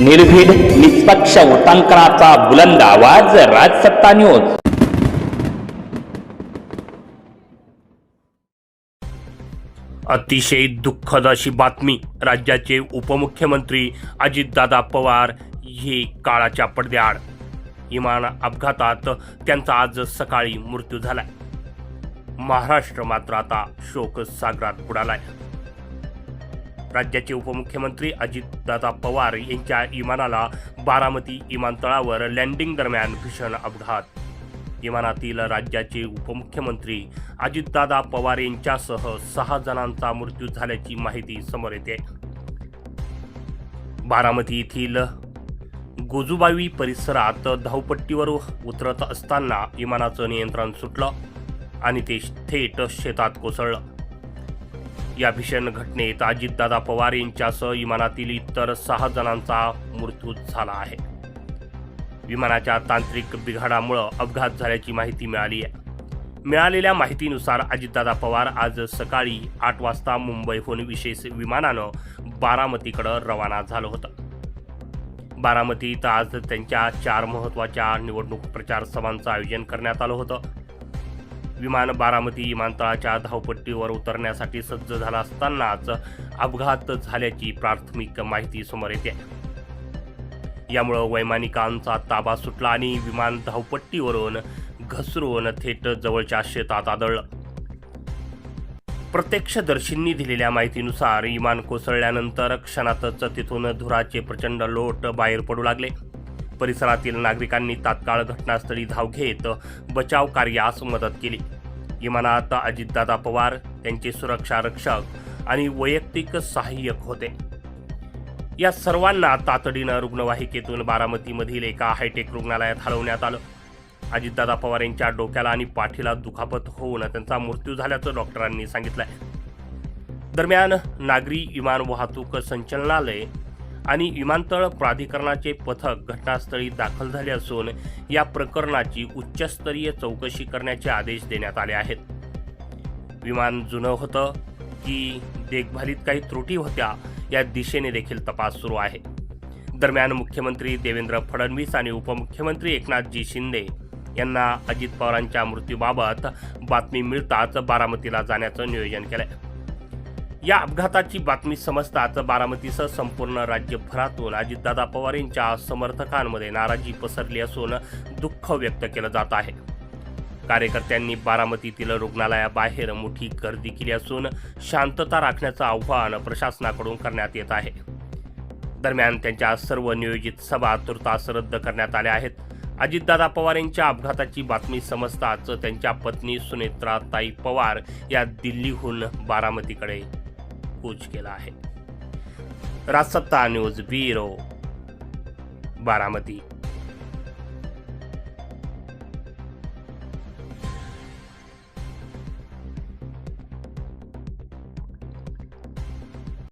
निर्भीड निष्पक्ष उटांकनाचा बुलंद आवाज राजसत्ता न्यूज अतिशय दुःखद अशी बातमी राज्याचे उपमुख्यमंत्री अजितदादा पवार हे काळाच्या पडद्याआड. विमान अपघातात त्यांचा आज सकाळी मृत्यू झालाय. महाराष्ट्र मात्र आता शोक सागरात बुडालाय. राज्याचे उपमुख्यमंत्री अजितदादा पवार यांच्या विमानाला बारामती विमानतळावर लँडिंग दरम्यान भीषण अपघात. विमानातील राज्याचे उपमुख्यमंत्री अजितदादा पवार यांच्यासह सहा जणांचा मृत्यू झाल्याची माहिती समोर येते. बारामती येथील गोजुबावी परिसरात धावपट्टीवर उतरत असताना विमानाचं नियंत्रण सुटलं आणि ते थेट शेतात कोसळलं. या भीषण घटनेत अजितदादा पवार यांच्यासह विमानातील इतर सहा जणांचा मृत्यू झाला आहे. विमानाच्या तांत्रिक बिघाडामुळं अपघात झाल्याची माहिती मिळाली आहे. मिळालेल्या माहितीनुसार अजितदादा पवार आज सकाळी आठ वाजता मुंबईहून विशेष विमानानं बारामतीकडं रवाना झालं होतं. बारामतीत आज त्यांच्या चार महत्त्वाच्या निवडणूक प्रचार सभांचं आयोजन करण्यात आलं होतं. विमान बारामती विमानतळाच्या धावपट्टीवर उतरण्यासाठी सज्ज झाला असतानाच अपघात झाल्याची प्राथमिक माहिती समोर येते. यामुळं वैमानिकांचा ताबा सुटला आणि विमान धावपट्टीवरून घसरून थेट जवळच्या शेतात आदळलं. प्रत्यक्षदर्शींनी दिलेल्या माहितीनुसार विमान कोसळल्यानंतर क्षणातच तिथून धुराचे प्रचंड लोट बाहेर पडू लागले. परिसरातील नागरिकांनी तात्काळ घटनास्थळी धाव घेत बचाव कार्यास मदत केली. विमानात अजितदादा पवार त्यांचे सुरक्षा रक्षक आणि वैयक्तिक सहाय्यक होते. या सर्वांना तातडीनं रुग्णवाहिकेतून बारामतीमधील एका हायटेक रुग्णालयात हलवण्यात आलं. अजितदादा पवार यांच्या डोक्याला आणि पाठीला दुखापत होऊन त्यांचा मृत्यू झाल्याचं डॉक्टरांनी सांगितलंय. दरम्यान नागरी विमान वाहतूक संचालनालय आणि विमानतळ प्राधिकरणाचे पथक घटनास्थळी दाखल झाले असून या प्रकरणाची उच्चस्तरीय चौकशी करण्याचे आदेश देण्यात आले आहेत. विमान जुनं होतं की देखभालीत काही त्रुटी होत्या या दिशेने देखील तपास सुरू आहे. दरम्यान मुख्यमंत्री देवेंद्र फडणवीस आणि उपमुख्यमंत्री एकनाथजी शिंदे यांना अजित पवारांच्या मृत्यूबाबत बातमी मिळताच बारामतीला जाण्याचं नियोजन केलंय. या अपघाताची बातमी समजताच बारामतीसह संपूर्ण राज्यभरातून अजितदादा पवार यांच्या समर्थकांमध्ये नाराजी पसरली असून दुःख व्यक्त केलं जात आहे. कार्यकर्त्यांनी बारामतीतील रुग्णालयाबाहेर मोठी गर्दी केली असून शांतता राखण्याचं आव्हान प्रशासनाकडून करण्यात येत आहे. दरम्यान त्यांच्या सर्व नियोजित सभा तुर्तास रद्द करण्यात आल्या आहेत. अजितदादा पवार यांच्या अपघाताची बातमी समजताच त्यांच्या पत्नी सुनेत्राताई पवार या दिल्लीहून बारामतीकडे कूच केला आहे. Rajsatta news bureau Baramati.